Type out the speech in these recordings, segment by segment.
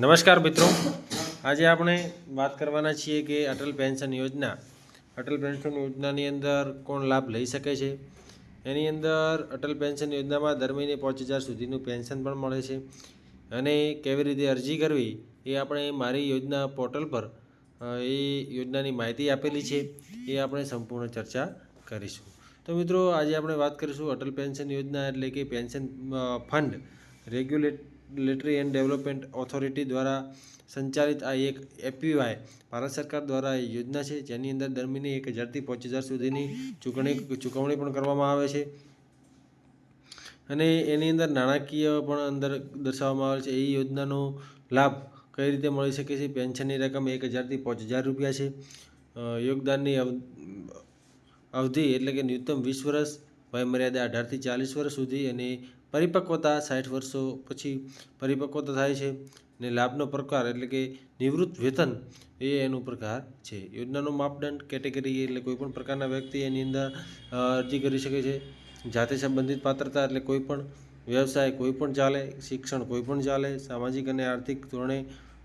નમસ્કાર મિત્રો. આજે આપણે વાત કરવાના છીએ કે અટલ પેન્શન યોજના. અટલ પેન્શન યોજનાની અંદર કોણ લાભ લઈ શકે છે? એની અંદર અટલ પેન્શન યોજનામાં દર મહિને પાંચ હજાર સુધીનું પેન્શન પણ મળે છે. અને કેવી રીતે અરજી કરવી એ આપણે મારી યોજના પોર્ટલ પર એ યોજનાની માહિતી આપેલી છે. એ આપણે સંપૂર્ણ ચર્ચા કરીશું. તો મિત્રો, આજે આપણે વાત કરીશું અટલ પેન્શન યોજના એટલે કે pension fund fund regulatory and development authority દ્વારા સંચાલિત આ એક એપીવાય ભારત સરકાર દ્વારા યોજના છે. જેની અંદર દર મહિને એક હજારથી પાંચ હજાર સુધીની ચૂકવણી ચૂકવણી પણ કરવામાં આવે છે. અને એની અંદર નાણાકીય પણ અંદર દર્શાવવામાં આવે છે. એ યોજનાનો લાભ કઈ રીતે મળી શકે છે? પેન્શનની રકમ એક હજારથી પાંચ હજાર રૂપિયા છે. યોગદાનની અવધિ એટલે કે ન્યૂનતમ વીસ વર્ષ વયમર્યાદા અઢારથી ચાલીસ વર્ષ સુધી અને પરિપક્વતા સાઠ વર્ષો પછી પરિપક્વતા થાય છે ને લાભનો પ્રકાર એટલે કે નિવૃત્ત વેતન એ એનો પ્રકાર છે. યોજનાનો માપદંડ, કેટેગરી એટલે કોઈપણ પ્રકારના વ્યક્તિ એની અંદર અરજી કરી શકે છે. જાતે સંબંધિત પાત્રતા એટલે કોઈપણ વ્યવસાય કોઈ પણ ચાલે, શિક્ષણ કોઈપણ ચાલે, સામાજિક અને આર્થિક ધોરણે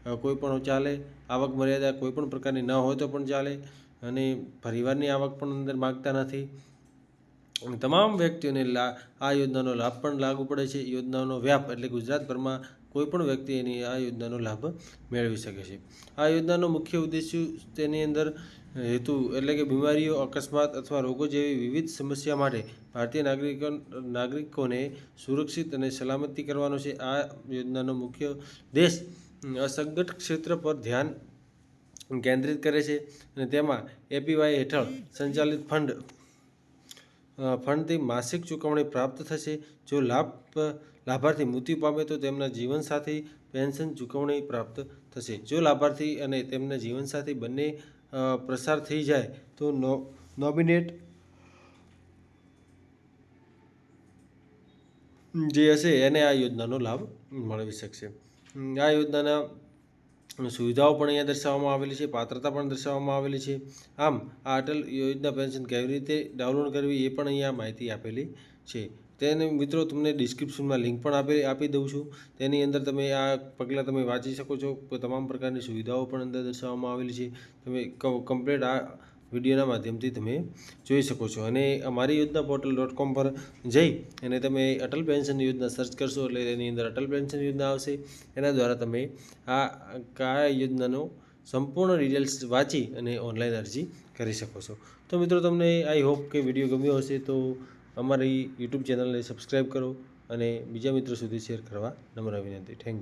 કોઈપણ કોઈ પણ ચાલે, આવક મર્યાદા કોઈપણ પ્રકારની ન હોય તો પણ ચાલે અને પરિવારની આવક પણ અંદર માગતા નથી. તમામ વ્યક્તિઓને આ યોજનાનો લાભ પણ લાગુ પડે છે. યોજનાનો વ્યાપ એટલે ગુજરાતભરમાં કોઈપણ વ્યક્તિ એની આ યોજનાનો લાભ મેળવી શકે છે. આ યોજનાનો મુખ્ય ઉદ્દેશ્ય તેની અંદર હેતુ એટલે કે બીમારીઓ, અકસ્માત અથવા રોગો જેવી વિવિધ સમસ્યા માટે ભારતીય નાગરિકો, નાગરિકોને સુરક્ષિત અને સલામતી કરવાનો છે. આ યોજનાનો મુખ્ય દેશ અસંગઠિત ક્ષેત્ર પર ધ્યાન કેન્દ્રિત કરે છે અને તેમાં એપીવાય હેઠળ સંચાલિત ફંડ ફંડથી માસિક ચૂકવણી પ્રાપ્ત થશે. જો લાભ, લાભાર્થી મૃત્યુ પામે તો તેમના જીવનસાથી પેન્શન ચૂકવણી પ્રાપ્ત થશે. જો લાભાર્થી અને તેમના જીવનસાથી બંને પ્રસાર થઈ જાય તો નો, નોમિનેટ જે હશે એને આ યોજનાનો લાભ મળવી શકશે. આ યોજનાના સુવિધાઓ પણ અહીંયા દર્શાવવામાં આવેલી છે, પાત્રતા પણ દર્શાવવામાં આવેલી છે. આમ, આ અટલ યોજના પેન્શન કેવી રીતે ડાઉનલોડ કરવી એ પણ અહીંયા માહિતી આપેલી છે. તેને મિત્રો તમને ડિસ્ક્રિપ્શનમાં લિંક પણ આપી આપી દઉં છું. તેની અંદર તમે આ પગલાં તમે વાંચી શકો છો. તમામ પ્રકારની સુવિધાઓ પણ અંદર દર્શાવવામાં આવેલી છે. તમે કમ્પ્લીટ આ વિડીયોના માધ્યમથી તમે જોઈ શકો છો. અને અમારી યોજના પોર્ટલ ડોટ કોમ પર જઈ અને તમે અટલ પેન્શન યોજના સર્ચ કરશો એટલે એની અંદર અટલ પેન્શન યોજના આવશે. એના દ્વારા તમે આ આ યોજનાનો સંપૂર્ણ ડિટેલ્સ વાંચી અને ઓનલાઈન અરજી કરી શકો છો. તો મિત્રો તમને આઈ હોપ કે વીડિયો ગમ્યો હશે તો અમારી યુટ્યુબ ચેનલને સબસ્ક્રાઈબ કરો અને બીજા મિત્રો સુધી શેર કરવા નમ્ર વિનંતી. Thank you.